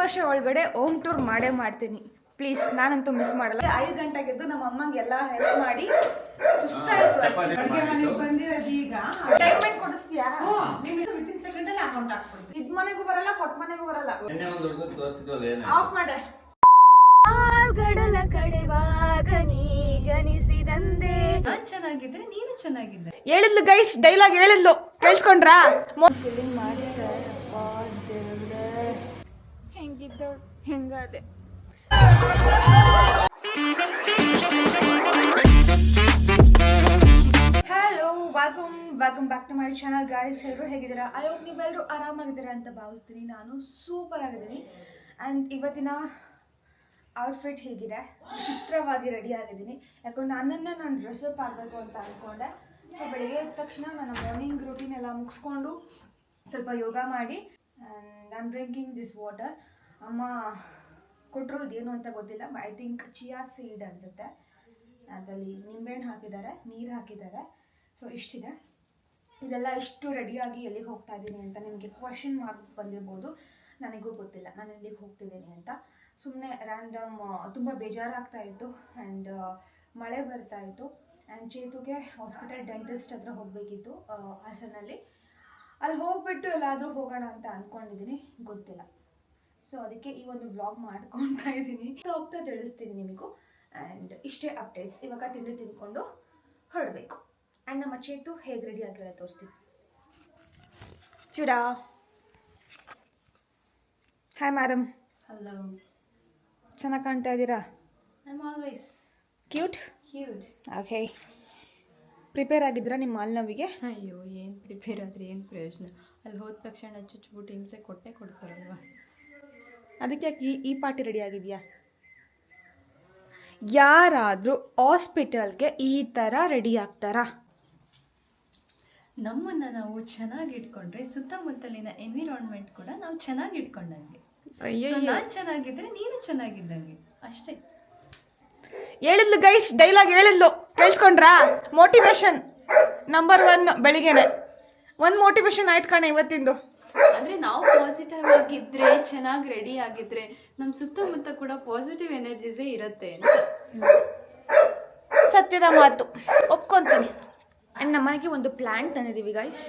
ವರ್ಷ ಒಳಗಡೆ home tour ಮಾಡೇ ಮಾಡ್ತೀನಿ. ಪ್ಲೀಸ್ ನಾನಂತೂ ಮಿಸ್ ಮಾಡಲ್ಲ. ಐದು ಗಂಟೆಗೆದ್ದು ನಮ್ಮ ಅಮ್ಮಂಗೆಲ್ಲ ಹೆಲ್ಪ್ ಮಾಡಿ ಸುಸ್ತಾಯ್ತು ಅಡುಗೆ ಮನೆಗೆ ಬಂದಿರೋದು ಈಗ. ಡೈಮಂಡ್ ಕೊಡಿಸ್ತೀಯಾ? ವಿತಿನ್ ಸೆಕೆಂಡ್ ಅಲ್ಲಿ ಅಕೌಂಟ್ ಹಾಕ್ಬಿಡ್ತೀನಿ. ಇದ್ ಮನೆಗೂ ಬರಲ್ಲ ಕೊಟ್ಟ ಮನೆಗೂ ಬರಲ್ಲ. ನಿನ್ನೆ ಒಂದು ಹುಡುಗ ತೋರಿಸಿದ್ವಲ್ಲ ಏನ ಆಫ್ ಮಾಡ್ರೆ. ಗಡಲ ಕಡೆವಾಗ ನೀ ಜನಿಸಿದಂದೆ ನಾನ್ ಚೆನ್ನಾಗಿದ್ರೆ ನೀನು ಚೆನ್ನಾಗಿದ್ದೆ. ಹೇಳಿದ್ಲು ಗೈಸ್ ಡೈಲಾಗ್ ಹೇಳಿದ್ಲು. ಕೇಳಿಸ್ಕೊಂಡ್ರಾ? ಫೀಲಿಂಗ್ ಮಾಡಿಸ್ತಾರಪ್ಪ ದೇವ್ರೇ ಹೆಂಗಿದ್ದಳು ಹೆಂಗಾದೆ hello welcome welcome back to my channel guys ಎಲ್ಲರೂ ಹೇಗಿದ್ದೀರಾ? ಐ ಹೋಪ್ ನೀವೆಲ್ಲರೂ ಆರಾಮಾಗಿದ್ದೀರಾ ಅಂತ ಭಾವಿಸ್ತೀನಿ. ನಾನು ಸೂಪರ್ ಆಗಿದ್ದೀನಿ. ಆ್ಯಂಡ್ ಇವತ್ತಿನ ಔಟ್ಫಿಟ್ ಹೇಗಿದೆ? ಚಿತ್ರವಾಗಿ ರೆಡಿ ಆಗಿದ್ದೀನಿ. ಯಾಕಂದ್ರೆ ನನ್ನನ್ನು ನಾನು ಡ್ರೆಸ್ಅಪ್ ಆಗಬೇಕು ಅಂತ ಅಂದ್ಕೊಂಡೆ ಸೊ ಬೆಳಿಗ್ಗೆ ಎದ್ದ ತಕ್ಷಣ ನಾನು ಮಾರ್ನಿಂಗ್ ರೂಟೀನ್ ಎಲ್ಲ ಮುಗಿಸ್ಕೊಂಡು ಸ್ವಲ್ಪ ಯೋಗ ಮಾಡಿ. And am drinking this water ಅಮ್ಮ ಕೊಟ್ಟರು ಏನು ಅಂತ ಗೊತ್ತಿಲ್ಲ ಐ ಥಿಂಕ್ ಚಿಯಾ ಸೀಡ್ ಅನಿಸುತ್ತೆ. ಅದರಲ್ಲಿ ನಿಂಬೆಹಣ್ಣು ಹಾಕಿದ್ದಾರೆ, ನೀರು ಹಾಕಿದ್ದಾರೆ. ಸೊ ಇಷ್ಟಿದೆ. ಇದೆಲ್ಲ ಇಷ್ಟು ರೆಡಿಯಾಗಿ ಎಲ್ಲಿಗೆ ಹೋಗ್ತಾ ಇದ್ದೀನಿ ಅಂತ ನಿಮಗೆ ಕ್ವಶನ್ ಮಾರ್ಕ್ ಬಂದಿರ್ಬೋದು. ನನಗೂ ಗೊತ್ತಿಲ್ಲ, ನಾನು ಎಲ್ಲಿಗೆ ಹೋಗ್ತಿದ್ದೀನಿ ಅಂತ. ಸುಮ್ಮನೆ ರ್ಯಾಂಡಮ್ ತುಂಬ ಬೇಜಾರಾಗ್ತಾ ಇತ್ತು ಆ್ಯಂಡ್ ಮಳೆ ಬರ್ತಾ ಇತ್ತು. ಆ್ಯಂಡ್ ಚೇತುಗೆ ಹಾಸ್ಪಿಟಲ್ ಡೆಂಟಿಸ್ಟ್ ಹತ್ರ ಹೋಗಬೇಕಿತ್ತು ಹಾಸನಲ್ಲಿ. ಅಲ್ಲಿ ಹೋಗ್ಬಿಟ್ಟು ಎಲ್ಲಾದರೂ ಹೋಗೋಣ ಅಂತ ಅಂದ್ಕೊಂಡಿದ್ದೀನಿ ಗೊತ್ತಿಲ್ಲ. ಸೊ ಅದಕ್ಕೆ ಈ ಒಂದು ವ್ಲಾಗ್ ಮಾಡ್ಕೊತಾ ಇದ್ದೀನಿ ಹೋಗ್ತಾ ತಿಳಿಸ್ತೀನಿ ನಿಮಗೂ. ಆ್ಯಂಡ್ ಇಷ್ಟೇ ಅಪ್ಡೇಟ್ಸ್ ಇವಾಗ ತಿಂಡಿ ತಿಂದ್ಕೊಂಡು ಹೊರಡಬೇಕು. ಆ್ಯಂಡ್ ನಮ್ಮ ಚೇತು ಹೇಗೆ ರೆಡಿ ಆಗಿರೋ ತೋರಿಸ್ತೀನಿ. ಚೂಡಾ. ಹಾಯ್ ಮ್ಯಾಡಮ್ ಹಲೋ ಚೆನ್ನಾಗಿ ಕಾಣ್ತಾ ಇದ್ದೀರಾ? Always cute cute okay prepare ಆಗಿದ್ರಾ ನಿಮ್ಮ ಮಾಲ್ನವಿಗೆ ಅಯ್ಯೋ ಏನು ಪ್ರಿಪೇರ್ ಆದರೆ ಏನು ಪ್ರಯೋಜನ? ಅಲ್ಲಿ ಹೋದ ತಕ್ಷಣ ಚುಚ್ಬಿಟ್ಟು ಹಿಂಸೆ ಕೊಟ್ಟೆ ಕೊಡ್ತಾರಲ್ವ? ಅದಕ್ಕೆ ಯಾಕೆ ಈ ಈ ಪಾರ್ಟಿ ರೆಡಿ ಆಗಿದೆಯಾ? ಯಾರಾದರೂ ಹಾಸ್ಪಿಟಲ್ಗೆ ಈ ಥರ ರೆಡಿ ಆಗ್ತಾರಾ? ನಮ್ಮನ್ನು ನಾವು ಚೆನ್ನಾಗಿ ಇಟ್ಕೊಂಡ್ರೆ ಸುತ್ತಮುತ್ತಲಿನ ಎನ್ವಿರಾನ್ಮೆಂಟ್ ಕೂಡ ನಾವು ಚೆನ್ನಾಗಿ ಇಟ್ಕೊಂಡಂಗೆ. ಸೊ ನಾನ್ ಚೆನ್ನಾಗಿದ್ರೆ ನೀನು ಚೆನ್ನಾಗಿದ್ದಂಗೆ. ಅಷ್ಟೇ. ಹೇಳಿದ್ಲು ಗೈಸ್ ಡೈಲಾಗ್ ಹೇಳಿದ್ಲು. ಕೇಳಿಸ್ಕೊಂಡ್ರಾ? ಮೋಟಿವೇಶನ್ ನಂಬರ್ ಒನ್ ಬೆಳಿಗ್ಗೆನೆ. ಒಂದು ಮೋಟಿವೇಶನ್ ಆಯ್ತು ಕಣ ಇವತ್ತಿಂದು. ಅಂದ್ರೆ ನಾವು ಪಾಸಿಟಿವ್ ಆಗಿದ್ರೆ, ಚೆನ್ನಾಗಿ ರೆಡಿ ಆಗಿದ್ರೆ ನಮ್ಮ ಸುತ್ತಮುತ್ತ ಕೂಡ ಪಾಸಿಟಿವ್ ಎನರ್ಜೀಸೇ ಇರುತ್ತೆ ಸತ್ಯದ ಮಾತು. ಒಪ್ಕೊತೀನಿ. ಆ್ಯಂಡ್ ನಮ್ಮನೆಗೆ ಒಂದು ಪ್ಲ್ಯಾಂಟ್ ತಂದಿದ್ದೀವಿ ಗೈಸ್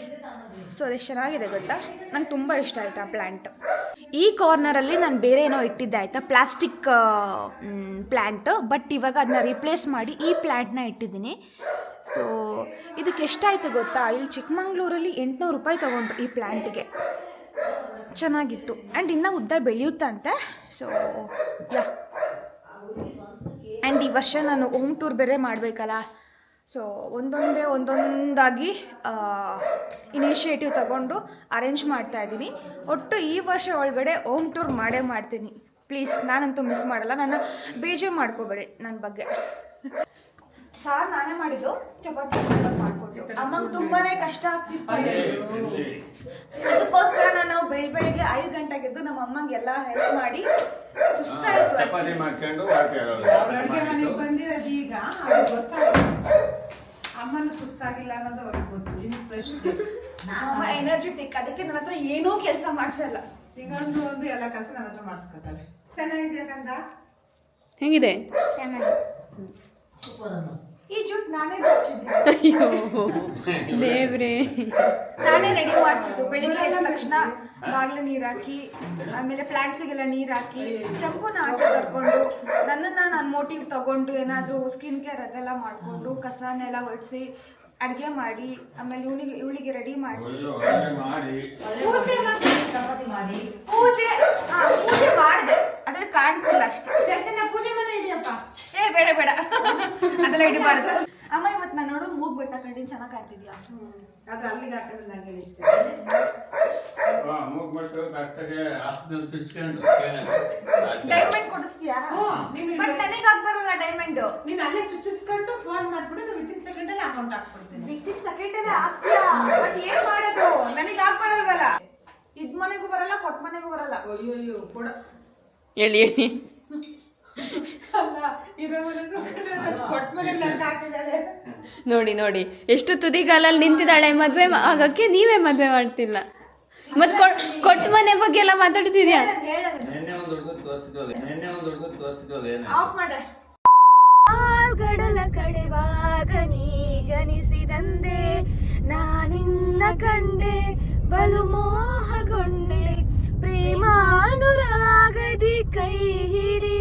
ಸೊ ಅದೆಷ್ಟು ಚೆನ್ನಾಗಿದೆ, ಗೊತ್ತಾ? ನಂಗೆ ತುಂಬ ಇಷ್ಟ ಆಯ್ತು ಆ ಪ್ಲ್ಯಾಂಟ್ ಈ ಕಾರ್ನರಲ್ಲಿ ನಾನು ಬೇರೆ ಏನೋ ಇಟ್ಟಿದ್ದೆ, ಆಯಿತಾ? ಪ್ಲಾಸ್ಟಿಕ್ ಪ್ಲ್ಯಾಂಟ್ ಬಟ್ ಇವಾಗ ಅದನ್ನ ರಿಪ್ಲೇಸ್ ಮಾಡಿ ಈ ಪ್ಲ್ಯಾಂಟ್ನ ಇಟ್ಟಿದ್ದೀನಿ. ಸೊ ಇದಕ್ಕೆ ಎಷ್ಟಾಯಿತು ಗೊತ್ತಾ? ಇಲ್ಲಿ ಚಿಕ್ಕಮಂಗ್ಳೂರಲ್ಲಿ ಎಂಟುನೂರು ರೂಪಾಯಿ ತೊಗೊಂಡ್ರು ಈ ಪ್ಲ್ಯಾಂಟಿಗೆ ಚೆನ್ನಾಗಿತ್ತು. ಆ್ಯಂಡ್ ಇನ್ನೂ ಉದ್ದ ಬೆಳೆಯುತ್ತಂತೆ. So yeah. ಆ್ಯಂಡ್ ಈ ವರ್ಷ ನಾನು ಹೋಮ್ ಟೂರ್ ಬೇರೆ ಮಾಡಬೇಕಲ್ಲ. ಸೊ ಒಂದೊಂದೇ, ಒಂದೊಂದಾಗಿ ಇನಿಷಿಯೇಟಿವ್ ತಗೊಂಡು ಅರೇಂಜ್ ಮಾಡ್ತಾ ಇದ್ದೀನಿ. ಒಟ್ಟು ಈ ವರ್ಷ ಒಳಗಡೆ ಹೋಮ್ ಟೂರ್ ಮಾಡೇ ಮಾಡ್ತೀನಿ. ಪ್ಲೀಸ್ ನಾನಂತೂ ಮಿಸ್ ಮಾಡಲ್ಲ. ನಾನು ಬೇಜಾರು ಮಾಡ್ಕೋಬೇಡಿ ನನ್ನ ಬಗ್ಗೆ. ಸಾರ್ ನಾನೇ ಮಾಡಿದ್ದು ಚಪಾತಿ ಮಾಡ್ಕೊಟ್ಟು ಅಮ್ಮಂಗೆ ತುಂಬಾನೇ ಕಷ್ಟ ಆಗ್ತಿತ್ತು. ಅದಕ್ಕೋಸ್ಕರ ನಾನು ಬೆಳಿ ಬೆಳಿಗ್ಗೆ ಐದು ಗಂಟೆಗೆ ಎದ್ದು ನಮ್ಮ ಅಮ್ಮಂಗೆ ಎಲ್ಲ ಹೆಲ್ಪ್ ಮಾಡಿ ಸುಸ್ತಾಯ್ತು ಚಪಾತಿ ಮಾಡ್ಕೊಂಡು ಅಡ್ಗೆ ಮನೆಗೆ ಬಂದಿರೋದು ಈಗ ಅದು ಗೊತ್ತಾಗುತ್ತೆ ಅಮ್ಮನ ಸುಸ್ತಾಗಿಲ್ಲ ಅನ್ನೋದು ಅವ್ರಿಗೆ ಗೊತ್ತು ಇನ್ನು ಫ್ರೆಶ್ ಅಮ್ಮ ಎನರ್ಜೆಟಿಕ್ ಅದಕ್ಕೆ ನನ್ನ ಹತ್ರ ಏನೂ ಕೆಲಸ ಮಾಡಿಸಲ್ಲ. ಈಗ ಒಂದು ಎಲ್ಲ ಕೆಲಸ ನನ್ನ ಹತ್ರ ಮಾಡಿಸ್ಕೊತಾರೆ. ಚೆನ್ನಾಗಿದೆ ಕಂದ? ಹೆಂಗಿದೆ? ಈ ಜುಟ್ ನಾನೇ ದೇವ್ರೆ. ನಾನೇ ರೆಡಿ ಮಾಡಿಸಿದ್ದು. ಬೆಳಿಗ್ಗೆ ಎದ್ದ ತಕ್ಷಣ ಬಾಗ್ಲ ನೀರು ಹಾಕಿ ಆಮೇಲೆ ಪ್ಲಾಂಟ್ಸಿಗೆಲ್ಲ ನೀರು ಹಾಕಿ ಚಂಪುನ ಆಚೆ ತರ್ಕೊಂಡು ನನ್ನನ್ನ ನಾನು ಮೋಟಿವ್ ತಗೊಂಡು ಏನಾದರೂ ಸ್ಕಿನ್ ಕೇರ್ ಅದೆಲ್ಲ ಮಾಡಿಕೊಂಡು ಕಸನೆಲ್ಲ ಒಡಿಸಿ ಅಡುಗೆ ಮಾಡಿ ಆಮೇಲೆ ಇವಳಿಗೆ ಇವಳಿಗೆ ರೆಡಿ ಮಾಡಿಸಿ. ಪೂಜೆ ಮಾಡಿ. ಪೂಜೆ ಪೂಜೆ ಮಾಡಿದೆ ಅದ್ರಲ್ಲಿ ಕಾಣ್ತಿಲ್ಲ ಅಷ್ಟೇ ಚೈತನ್ಯ ಪೂಜೆ ಮನೆ ಇಡಿಯಪ್ಪ ಏ ಬೇಡ ಬೇಡ ಅದೆಲ್ಲ ಹಿಡಿಬಾರ್ದು ಅಮ್ಮ ಇವತ್ತು ನಾನು ನೋಡು ಮೂಗ್ ಬೆಟ್ಟ ಕಂಡಿನಿ ಚೆನ್ನಾಗಿ ಕಾಣ್ತಿದ್ಯಾ ಅದು ಅಲ್ಲಿಗೆ ಹಾಕಿದ್ರೆ ನಂಗೆ ಇಷ್ಟ ಮೂಗ್ಬಿಟ್ಟು ಕರೆಕ್ಟಾಗಿ ಡೈಮಂಡ್ ಕೊಡಿಸ್ತೀಯಾ? ನೀನು ಬಟ್ ನನಗೆ ಆಗ್ಬಾರಲ್ಲ ಡೈಮಂಡ್ ನೀನು ಅಲ್ಲೇ ಚುಚ್ಚಿಸ್ಕೊಂಡು ಫೋನ್ ಮಾಡ್ಬಿಟ್ಟು ವಿತಿನ್ ಸೆಕೆಂಡ್ ಅಲ್ಲಿ ಅಕೌಂಟ್ ಹಾಕ್ಬಿಡ್ತೀನಿ. ಬಿಟ್ಟಿಗೆ ಸೆಕೆಂಡ್ ಅಲ್ಲೇ ಆಗ್ತೀಯಾ? ಬಟ್ ಏನು ಮಾಡೋದು? ನನಗೆ ಆಗ್ಬರಲ್ವಲ್ಲ? ಇದ್ ಮನೆಗೂ ಬರಲ್ಲ ಕೊಟ್ಟ ಮನೆಗೂ ಬರಲ್ಲ. ಅಯ್ಯೋ ಕೊಡ. ಹೇಳಿ ಹೇಳಿ ಅಲ್ಲ ಇರೋ ಮನೆ ಕೊಟ್ಟ ಮನೆ ನಂಗೆ ಹಾಕಿದ್ದಾಳೆ ನೋಡಿ ನೋಡಿ ಎಷ್ಟು ತುದಿಗಾಲಲ್ಲಿ ನಿಂತಿದ್ದಾಳೆ ಮದ್ವೆ ಆಗಕ್ಕೆ ನೀವೇ ಮದ್ವೆ ಮಾಡ್ತಿಲ್ಲ. ಮತ್ ಕೊಟ್- ಕೊಟ್ಟ ಮನೆ ಬಗ್ಗೆ ಎಲ್ಲ ಮಾತಾಡ್ತಿದ್ಯಾ? ಹೇಳೋದು ನಿನ್ನೆ ಹುಡುಗ ತೋರಿಸಿದ್ವಲ್ಲ ನಿನ್ನೆ ಒಂದು ಹುಡುಗ ತೋರಿಸಿದ್ವಲ್ಲ ಆಫ್ ಮಾಡ್ರೆ. ಗಡಲ ಕಡೆವಾಗ ನೀ ಜನಿಸಿದಂದೆ ನಾನಿನ್ನ ಕಂಡೆ ಬಲು ಮೋಹಗೊಂಡೆ ಪ್ರೇಮಾನುರಾಗದಿ ಕೈ ಹಿಡಿದೆ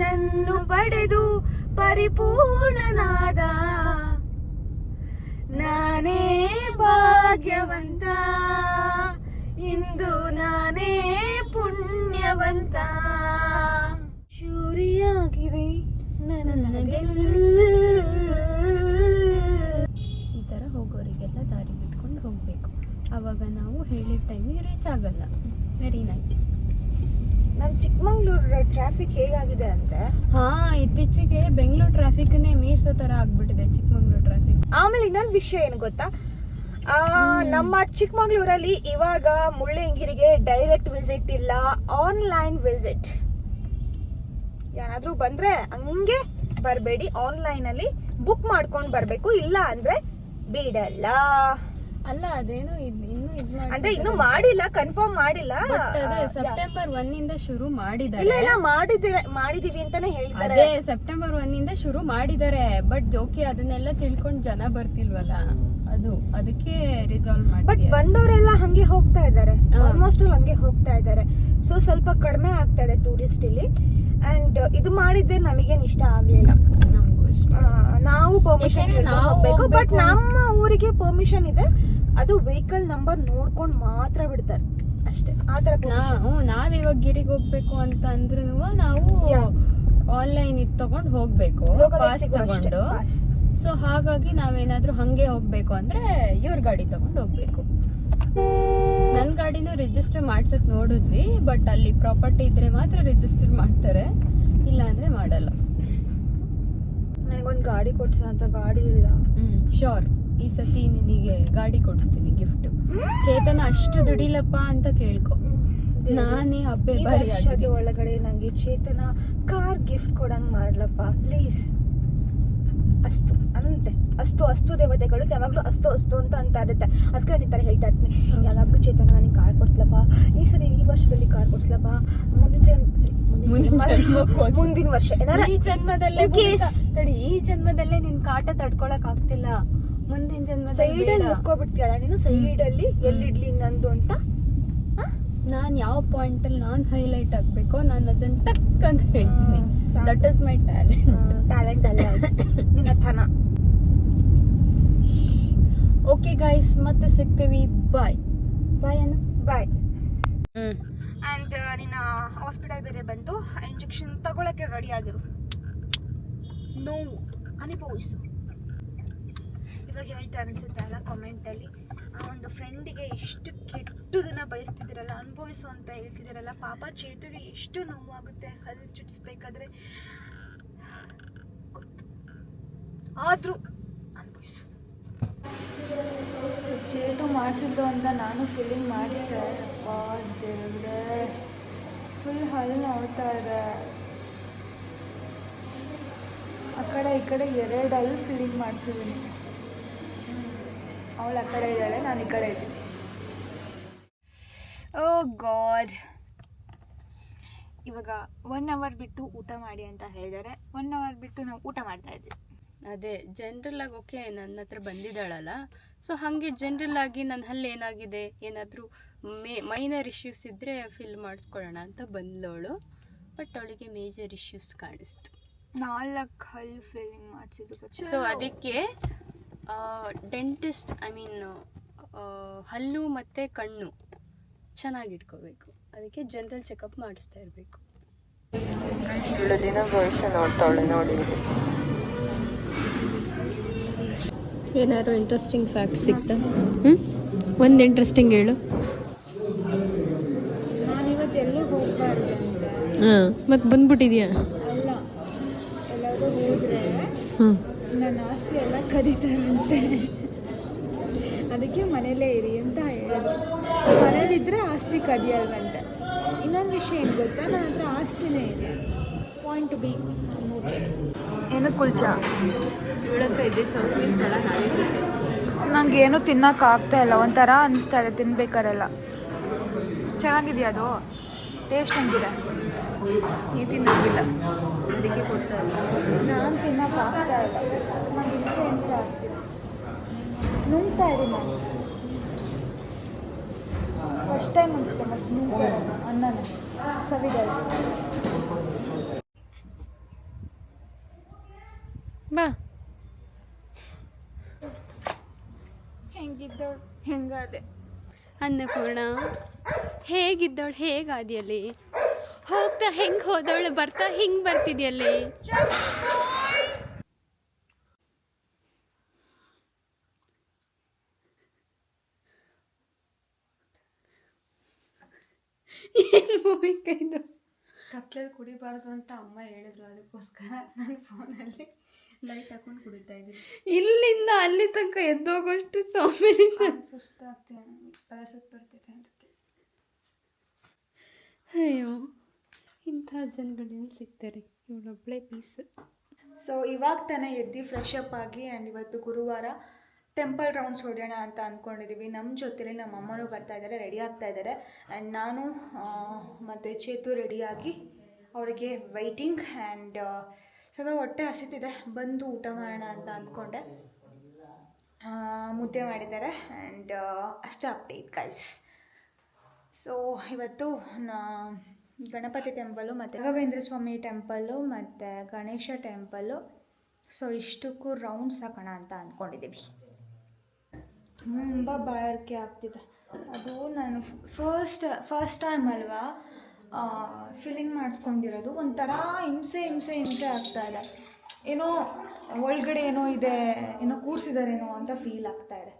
ನಿನ್ನನ್ನು ಪಡೆದು ಪರಿಪೂರ್ಣನಾದ. ನಾನೇ ಭಾಗ್ಯವಂತ. ಇಂದು ನಾನೇ ಪುಣ್ಯವಂತ. ಶೂರಿಯಾಗಿದೆ ಈ ಥರ ಹೋಗೋರಿಗೆಲ್ಲ ದಾರಿ ಬಿಟ್ಕೊಂಡು ಹೋಗಬೇಕು. ಆವಾಗ ನಾವು ಹೇಳಿದ ಟೈಮಿಗೆ ರೀಚ್ ಆಗಲ್ಲ. ವೆರಿ ನೈಸ್ ನಮ್ಮ ಚಿಕ್ಕಮಂಗ್ಳೂರು ಟ್ರಾಫಿಕ್ ಹೇಗಾಗಿದೆ ಅಂದ್ರೆ ಹಾ ಇತ್ತೀಚೆಗೆ ಬೆಂಗಳೂರು ಟ್ರಾಫಿಕ್ನೇ ಮೀರ್ಸೋ ತರ ಆಗ್ಬಿಟ್ಟಿದೆ ಚಿಕ್ಕಮಂಗ್ಳೂರು ಟ್ರಾಫಿಕ್ ಆಮೇಲೆ ಇನ್ನೊಂದು ವಿಷಯ ಏನು ಗೊತ್ತಾ? ನಮ್ಮ ಚಿಕ್ಕಮಂಗ್ಳೂರಲ್ಲಿ ಇವಾಗ ಮುಳ್ಳಯ್ಯನಗಿರಿಗೆ ಡೈರೆಕ್ಟ್ ವಿಸಿಟ್ ಇಲ್ಲ ಆನ್ಲೈನ್ ವಿಸಿಟ್ ಯಾರಾದ್ರೂ ಬಂದ್ರೆ ಹಂಗೆ ಬರಬೇಡಿ ಆನ್ಲೈನ್ ಅಲ್ಲಿ ಬುಕ್ ಮಾಡ್ಕೊಂಡು ಬರಬೇಕು ಇಲ್ಲ ಅಂದ್ರೆ ಬಿಡಲ್ಲ. ಅಲ್ಲ ಅದೇನು ಅಂದ್ರೆ ಇನ್ನು ಮಾಡಿಲ್ಲ ಕನ್ಫರ್ಮ್ ಮಾಡಿಲ್ಲ. ಸೆಪ್ಟೆಂಬರ್ ಒನ್ ಇಂದ ಶುರು ಇಲ್ಲ ಮಾಡಿದ್ದಾರೆ. ಇಲ್ಲ ಮಾಡಿದಿರ ಮಾಡಿದೀವಿ ಅಂತಾನೆ ಹೇಳ್ತಾರೆ. ಅದೇ ಸೆಪ್ಟೆಂಬರ್ ಒನ್ ಇಂದ ಶುರು ಮಾಡಿದ್ದಾರೆ. ಬಟ್ ಓಕೆ ಅದನ್ನೆಲ್ಲ ತಿಳ್ಕೊಂಡು ಜನ ಬರ್ತಿಲ್ವಲ್ಲ? ಅದು ಅದಕ್ಕೆ ರಿಸಾಲ್ವ್ ಮಾಡಿ ಬಟ್ ಬಂದವರೆಲ್ಲ ಹಂಗೆ ಹೋಗ್ತಾ ಇದ್ದಾರೆ. ಆಲ್ಮೋಸ್ಟ್ ಆಲ್ ಹಂಗೆ ಹೋಗ್ತಾ ಇದ್ದಾರೆ. ಸೊ ಸ್ವಲ್ಪ ಕಡಿಮೆ ಆಗ್ತಾ ಇದೆ ಟೂರಿಸ್ಟ್ ಇಲ್ಲಿ. ಅಂಡ್ ಇದು ಮಾಡಿದ್ದೆ ನಮಗೇನು ಇಷ್ಟ ಆಗ್ಲಿಲ್ಲ. ನಮಗೂ ಇಷ್ಟ. ನಾವು ಪರ್ಮಿಷನ್ ಹೋಗ್ಬೇಕು. ಬಟ್ ನಮ್ಮ ಊರಿಗೆ ಪರ್ಮಿಷನ್ ಇದೆ. ಅದು ವೆಹಿಕಲ್ ನಂಬರ್ ನೋಡ್ಕೊಂಡು ಮಾತ್ರ ಬಿಡ್ತಾರೆ. ಅಷ್ಟೇ ಆ ತರ ನಾವು ಇವಾಗ ಗಿರಿಗೆ ಹೋಗ್ಬೇಕು ಅಂತ ಅಂದ್ರೂ ನಾವು ಆನ್ಲೈನ್ ಇದ್ ತಗೊಂಡು ಹೋಗ್ಬೇಕು ಪಾಸ್ ತಗೊಂಡು. ಸೊ ಹಾಗಾಗಿ ನಾವೇನಾದ್ರೂ ಹಂಗೆ ಹೋಗ್ಬೇಕು ಅಂದ್ರೆ ಇವ್ರ ಗಾಡಿ ತಗೊಂಡು ಹೋಗ್ಬೇಕು. ನನ್ ಗಾಡಿನೂ ರಿಜಿಸ್ಟರ್ ಮಾಡ್ಸಕ್ ನೋಡಿದ್ವಿ ಬಟ್ ಅಲ್ಲಿ ಪ್ರಾಪರ್ಟಿ ಇದ್ರೆ ಮಾತ್ರ ರಿಜಿಸ್ಟರ್ ಮಾಡ್ತಾರೆ ಇಲ್ಲ ಅಂದ್ರೆ ಮಾಡಲ್ಲ. ನನಗೊಂದು ಗಾಡಿ ಕೊಡ್ಸ ಅಂತ ಗಾಡಿ ಇಲ್ಲ. ಹ್ಮ್ ಶೋರ್ ಈ ಸತಿ ನಿನಗೆ ಗಾಡಿ ಕೊಡಿಸ್ತೀನಿ ಗಿಫ್ಟ್ ಚೇತನ ಅಷ್ಟು ದುಡಿಲಪ್ಪ ಅಂತ ಕೇಳ್ಕೊ. ನಾನೇ ಹಬ್ಬೆ ವರ್ಷದ ಒಳಗಡೆ ನಂಗೆ ಚೇತನ ಕಾರ್ ಗಿಫ್ಟ್ ಕೊಡಂಗ್ ಮಾಡ್ಲಪ್ಪ ಪ್ಲೀಸ್ ಅಷ್ಟು ಅಂತೆ. ಅಷ್ಟು ಅಷ್ಟು ದೇವತೆಗಳು ಯಾವಾಗ್ಲೂ ಅಷ್ಟು ಅಷ್ಟು ಅಂತ ಅಂತ ಇರುತ್ತೆ. ಅದಕ್ಕೆ ನಾನು ಈ ತರ ಹೇಳ್ತಾ ಇರ್ತೀನಿ ಯಾವಾಗಲೂ ಚೇತನ ನನಗೆ ಕಾರ್ ಕೊಡ್ಸ್ಲಪ್ಪ. ಈ ಸರಿ ಈ ವರ್ಷದಲ್ಲಿ ಕಾರ್ ಕೊಡ್ಸ್ಲಪ್ಪ. ಮುಂದಿನ ಜನ್ಮ ಮುಂದಿನ ವರ್ಷ. ಏನಾರ ಈ ಜನ್ಮದಲ್ಲೇ ತಡಿ ಈ ಜನ್ಮದಲ್ಲೇ ನಿನ್ ಕಾಟ ತಡ್ಕೊಳಕ್ ಆಗ್ತಿಲ್ಲ. ಮುಂದಿನ ಜನ್ಮ ಸೈಡ್ ಅಲ್ಲಿ ಬೇಡ. ಮುಕ್ಕೋಬಿಡ್ತೀಯಲ್ಲ ನೀನು ಸೈಡ್ ಅಲ್ಲಿ ಎಲ್ಲಿಡ್ಲಿ ನಂದು ಅಂತ? ನಾನು ಯಾವ ಪಾಯಿಂಟ್ ಅಲ್ಲಿ ನಾನು ಹೈಲೈಟ್ ಆಗ್ಬೇಕೋ ನಾನು ಅದನ್ನ ಟಕ್ ಅಂತ ಹೇಳ್ತೀನಿ. That is my talent talent ಅಲ್ಲ. ನಿನ್ನ ಥನ ಓಕೆ ಗೈಸ್ ಮತ್ತೆ ಸಿಗ್ತೀವಿ. ಬಾಯ್ ಬಾಯ್ ಅನ್ನು ಬಾಯ್ ಅಂಡ್ ಆ್ಯಂಡ್ ನಿನ್ನ ಹಾಸ್ಪಿಟಲ್ ಬೇರೆ ಬಂತು. ಇಂಜೆಕ್ಷನ್ ತಗೊಳಕ್ಕೆ ರೆಡಿ ಆಗಿರು. ನೋವು ಅನುಭವಿಸು. ಇವಾಗ ಹೇಳ್ತಾ ಅನಿಸುತ್ತೆ ಅಲ್ಲ ಕಾಮೆಂಟಲ್ಲಿ ಆ ಒಂದು ಫ್ರೆಂಡಿಗೆ ಎಷ್ಟು ಕೆಟ್ಟದನ್ನ ಬಯಸ್ತಿದ್ದೀರಲ್ಲ ಅನುಭವಿಸು ಅಂತ ಹೇಳ್ತಿದ್ದೀರಲ್ಲ ಪಾಪ ಚೇತುಗೆ ಎಷ್ಟು ನೋವಾಗುತ್ತೆ ಹಲ್ಲು ಚುಟ್ಸ್ಬೇಕಾದ್ರೆ ಗೊತ್ತು. ಆದರೂ ಅನುಭವಿಸು. ಸೊ, ಚೇತು ಮಾಡಿಸಿದ್ದು ಅಂತ ನಾನು ಫೀಲಿಂಗ್ ಮಾಡಿಸಿದೆ ದೇವ್ರೆ. ಫುಲ್ ಹಲ್ಲು ನೋಡ್ತಾ ಇದೆ. ಆ ಕಡೆ, ಈ ಕಡೆ ಎರಡಲ್ಲಿ ಫೀಲಿಂಗ್ ಮಾಡಿಸಿದ್ದೀನಿ. ಅವಳು ಆ ಕಡೆ ಇದ್ದಾಳೆ ನಾನು ಈ ಕಡೆ ಇದ್ದೀನಿ. Oh god. ಇವಾಗ ಒನ್ ಅವರ್ ಬಿಟ್ಟು ಊಟ ಮಾಡಿ ಅಂತ ಹೇಳಿದ್ದಾರೆ. ಒನ್ ಅವರ್ ಬಿಟ್ಟು ನಾವು ಊಟ ಮಾಡ್ತಾ ಇದ್ವಿ ಅದೇ ಜನರಲ್ ಆಗಿ ಓಕೆ ನನ್ನ ಹತ್ರ ಬಂದಿದ್ದಾಳಲ್ಲ. ಸೊ ಹಾಗೆ ಜನರಲ್ ಆಗಿ ನನ್ನ ಹಲ್ಲಿ ಏನಾಗಿದೆ? ಏನಾದರೂ ಮೇ ಮೈನರ್ ಇಶ್ಯೂಸ್ ಇದ್ದರೆ ಫಿಲ್ ಮಾಡಿಸ್ಕೊಳ್ಳೋಣ ಅಂತ ಬಂದವಳು ಬಟ್ ಅವಳಿಗೆ ಮೇಜರ್ ಇಶ್ಯೂಸ್ ಕಾಣಿಸ್ತು. ನಾಲ್ಕು ಹಲ್ಲು ಫಿಲ್ಲಿಂಗ್ ಮಾಡಿಸಿದ್ದು ಸೊ ಅದಕ್ಕೆ ಡೆಂಟಿಸ್ಟ್ ಐ ಮೀನ್ ಹಲ್ಲು ಮತ್ತು ಕಣ್ಣು ಚೆನ್ನಾಗಿಟ್ಕೋಬೇಕು. ಅದಕ್ಕೆ ಜನರಲ್ ಚೆಕಪ್ ಮಾಡಿಸ್ತಾ ಇರಬೇಕು. ಇವಳು ದಿನ ಭವಿಷ್ಯ ನೋಡ್ತಾವಳೆ ನೋಡಿ. ಏನಾದ್ರು ಇಂಟ್ರೆಸ್ಟಿಂಗ್ ಫ್ಯಾಕ್ಟ್ ಸಿಗ್ತಾ ಹ್ಞೂ ಒಂದು ಇಂಟ್ರೆಸ್ಟಿಂಗ್ ಹೇಳು. ಹಾಂ ಮತ್ತೆ ಬಂದ್ಬಿಟ್ಟಿದ್ಯಾ? ಅಲ್ಲ ಕದೀತಾರಂತೆ ಅದಕ್ಕೆ ಮನೇಲೇ ಇರಿ ಅಂತ ಹೇಳೋದು ಮನೇಲಿದ್ದರೆ ಆಸ್ತಿ ಕದಿಯಲ್ವಂತೆ. ಇನ್ನೊಂದು ವಿಷಯ ಏನು ಗೊತ್ತಾ? ನನ್ನ ಹತ್ರ ಆಸ್ತಿನೇ ಇದೆ. ಪಾಯಿಂಟ್ ಬಿ ಏನು ಕುಲ್ಚ? ನಂಗೆ ಏನು ತಿನ್ನಕ್ಕೆ ಆಗ್ತಾ ಇಲ್ಲ ಒಂಥರ ಅನಿಸ್ತಾ ಇದೆ ತಿನ್ಬೇಕಾರೆಲ್ಲ. ಚೆನ್ನಾಗಿದೆಯಾ ಅದು? ಟೇಸ್ಟ್ ಹೆಂಗಿದೆ? ಈ ತಿನ್ನೋಂಗಿಲ್ಲ. ಅದಕ್ಕೆ ಕೊಡ್ತಾ ಇಲ್ಲ. ನಾನು ತಿನ್ನೋಕೆ ಆಗ್ತಾ ಇಲ್ಲ. ಹಿಂಸೆ ಹಿಂಸೆ ಆಗ್ತಿದೆ. ನುಂಗ್ತಾ ಇದ್ದೀನಿ ನಾನು. ಫಸ್ಟ್ ಟೈಮ್ ಅನಿಸುತ್ತೆ ಮಸ್ಟ್ ನುಂಗ್ತಾ ಇರೋದು ಅನ್ನನ ಸವಿಗಳು. ಬಾ. ಹೆಂಗಿದ್ದವಳು ಹೆಂಗಾದೆ? ಅನ್ನಪೂರ್ಣ ಹೇಗಿದ್ದವಳು ಹೇಗಾದ್ಯಲ್ಲಿ ಹೋಗ್ತಾ ಹೆಂಗ್ ಹೋದವಳು ಬರ್ತಾ ಹಿಂಗ್ ಬರ್ತಿದ್ಯಲ್ಲಿ ಏನ್ ಮೂವಿ ಕೈದು ಕತ್ಲಲ್ಲಿ ಕುಡಿಬಾರ್ದು ಅಂತ ಅಮ್ಮ ಹೇಳಿದ್ರು ಅದಕ್ಕೋಸ್ಕರ ನಾನು ಫೋನಲ್ಲಿ ಲೈಟ್ ಹಾಕೊಂಡು ಕುಡಿತಾ ಇದ್ದೀನಿ. ಇಲ್ಲಿಂದ ಅಲ್ಲಿ ತನಕ ಎದ್ದೋಗೋಷ್ಟು ಸ್ವಾಮಿ ಸುಸ್ತಾಗ್ತಿದೆ ನನಗೆ ತಲೆ ಸುತ್ತ ಬರ್ತಿದೆ ಅನ್ಸುತ್ತೆ. ಅಯ್ಯೋ ಇಂಥ ಜನಗಳೇನು ಸಿಗ್ತಾರೆ? ಇವಳೊಬ್ಳೆ ಪೀಸ್ ಸೊ ಇವಾಗ ತಾನೇ ಎದ್ದು ಫ್ರೆಶ್ ಅಪ್ ಆಗಿ ಆ್ಯಂಡ್ ಇವತ್ತು ಗುರುವಾರ ಟೆಂಪಲ್ ರೌಂಡ್ಸ್ ಹೊಡೆಯೋಣ ಅಂತ ಅಂದ್ಕೊಂಡಿದ್ದೀವಿ ನಮ್ಮ ಜೊತೆಲಿ ನಮ್ಮ ಅಮ್ಮನೂ ಬರ್ತಾ ಇದ್ದಾರೆ ರೆಡಿ ಆಗ್ತಾ ಇದ್ದಾರೆ ಆ್ಯಂಡ್ ನಾನು ಮತ್ತು ಚೇತು ರೆಡಿಯಾಗಿ ಅವರಿಗೆ ವೈಟಿಂಗ್ ಆ್ಯಂಡ್ ಸ್ವಲ್ಪ ಹೊಟ್ಟೆ ಹಸಿತಿದೆ. ಬಂದು ಊಟ ಮಾಡೋಣ ಅಂತ ಅಂದ್ಕೊಂಡೆ ಮುದ್ದೆ ಮಾಡಿದ್ದಾರೆ. ಆ್ಯಂಡ್ ಅಷ್ಟೇ ಅಪ್ಡೇಟ್ ಗೈಸ್ ಸೊ ಇವತ್ತು ನಾ, ಗಣಪತಿ ಟೆಂಪಲ್ಲು ಮತ್ತು ರಾಘವೇಂದ್ರ ಸ್ವಾಮಿ ಟೆಂಪಲ್ಲು ಮತ್ತು ಗಣೇಶ ಟೆಂಪಲ್ಲು ಸೊ ಇಷ್ಟಕ್ಕೂ ರೌಂಡ್ಸ್ ಹಾಕೋಣ ಅಂತ ಅಂದ್ಕೊಂಡಿದ್ದೀವಿ ತುಂಬ ಬಾಯಾರಿಕೆ ಆಗ್ತಿದೆ. ಅದು ನಾನು ಫಸ್ಟ್ ಫಸ್ಟ್ ಟೈಮ್ ಅಲ್ವಾ ಫಿಲ್ಲಿಂಗ್ ಮಾಡಿಸ್ಕೊಂಡಿರೋದು. ಒಂಥರ ಹಿಂಸೆ ಹಿಂಸೆ ಹಿಂಸೆ ಆಗ್ತಾ ಇದೆ. ಏನೋ ಒಳಗಡೆ ಏನೋ ಇದೆ, ಏನೋ ಕೂರಿಸಿದಾರೇನೋ ಅಂತ ಫೀಲ್ ಆಗ್ತಾ ಇದೆ.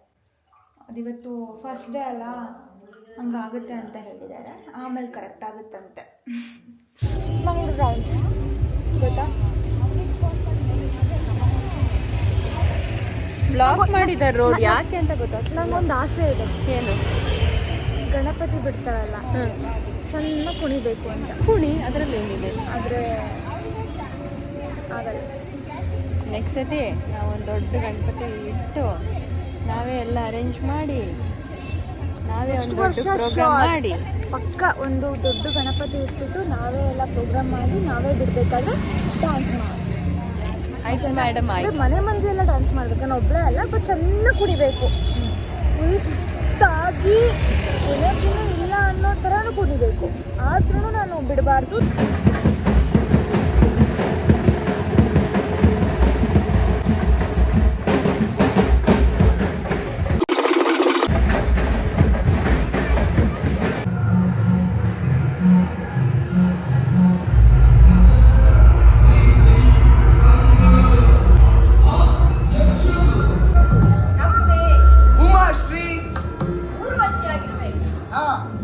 ಅದಿವತ್ತು ಫಸ್ಟ್ ಡೇ ಅಲ್ಲ, ಹಂಗಾಗುತ್ತೆ ಅಂತ ಹೇಳಿದ್ದಾರೆ. ಆಮೇಲೆ ಕರೆಕ್ಟ್ ಆಗುತ್ತಂತೆ. ಚಿಕ್ಕಮಂಗ್ಳೂರು ರೌಂಡ್ಸ್ ಗೊತ್ತಾ? ಬ್ಲಾಕ್ ಮಾಡಿದ್ದಾರೆ ರೋಡ್ ಯಾಕೆ ಅಂತ ಗೊತ್ತಾಗ್ತದೆ ನಂಗೊಂದು ಆಸೆ ಇದೆ. ಏನು? ಗಣಪತಿ ಬಿಡ್ತಾರಲ್ಲ. ಚೆನ್ನಾಗಿ ಕುಣಿಬೇಕು ಅಂತ. ಕುಣಿ ಅದರಲ್ಲಿ ಏನಿದೆ? ಆದರೆ ಆಗಲ್ಲ. ನೆಕ್ಸ್ಟ್ ಸತಿ ನಾವು ಒಂದು ದೊಡ್ಡ ಗಣಪತಿ ಇಟ್ಟು ನಾವೇ ಎಲ್ಲ ಅರೇಂಜ್ ಮಾಡಿ ನಾವೇ ಒಂದು ದೊಡ್ಡ ಪ್ರೋಗ್ರಾಮ್ ಮಾಡಿ. ಪಕ್ಕ ಒಂದು ದೊಡ್ಡ ಗಣಪತಿ ಇಟ್ಬಿಟ್ಟು ನಾವೇ ಎಲ್ಲ ಪ್ರೋಗ್ರಾಮ್ ಮಾಡಿ ನಾವೇ ಬಿಡಬೇಕಾದ್ರೆ ಡ್ಯಾನ್ಸ್ ಮಾಡಿ. ಆಯ್ತು ಮೇಡಮ್ ಅಂದ್ರೆ ಆಯ್ತು. ಮನೆ ಮಂದಿ ಎಲ್ಲ ಡ್ಯಾನ್ಸ್ ಮಾಡ್ಬೇಕು. ನಾನು ಒಬ್ಬಳೇ ಅಲ್ಲ ಬಟ್ ಚೆನ್ನಾಗಿ ಕುಡಿಬೇಕು. ಫುಲ್ ಸುಸ್ತಾಗಿ ಎನರ್ಜಿನೂ ಇಲ್ಲ ಅನ್ನೋ ಥರನೂ ಕುಡಿಬೇಕು. ಆದ್ರೂ ನಾನು ಬಿಡಬಾರ್ದು. 啊。